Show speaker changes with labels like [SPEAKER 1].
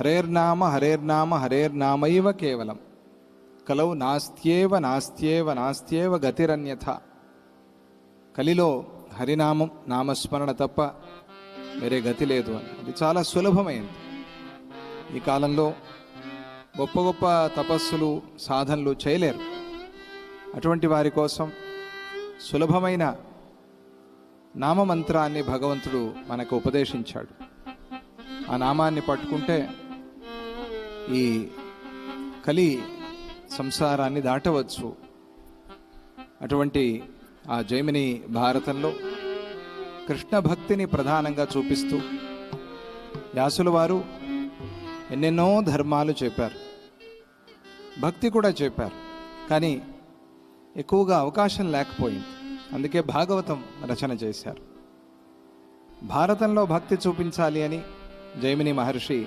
[SPEAKER 1] హరేర్నామ హరేర్నామ హరేర్నామైవ కేవలం. కలౌ నాస్త్యేవ నాస్త్యేవ నాస్త్యేవ గతిరన్యథ. కలిలో హరినామం నామస్మరణ తప్ప వేరే గతి లేదు అని. అది చాలా సులభమైంది. ఈ కాలంలో గొప్ప గొప్ప తపస్సులు సాధనలు చేయలేరు. అటువంటి వారి కోసం సులభమైన నామమంత్రాన్ని భగవంతుడు మనకు ఉపదేశించాడు. ఆ నామాన్ని పట్టుకుంటే ఈ కలి సంసారాన్ని దాటవచ్చు. అటువంటి ఆ జైమిని భారతంలో కృష్ణ భక్తిని ప్రధానంగా చూపిస్తూ వ్యాసుల వారు ఎన్నెన్నో ధర్మాలు చెప్పారు. భక్తి కూడా చెప్పారు. కానీ ఎక్కువగా అవకాశం లేకపోయింది. అందుకే భాగవతం రచన చేశారు. భారతంలో భక్తి చూపించాలి అని జైమిని మహర్షి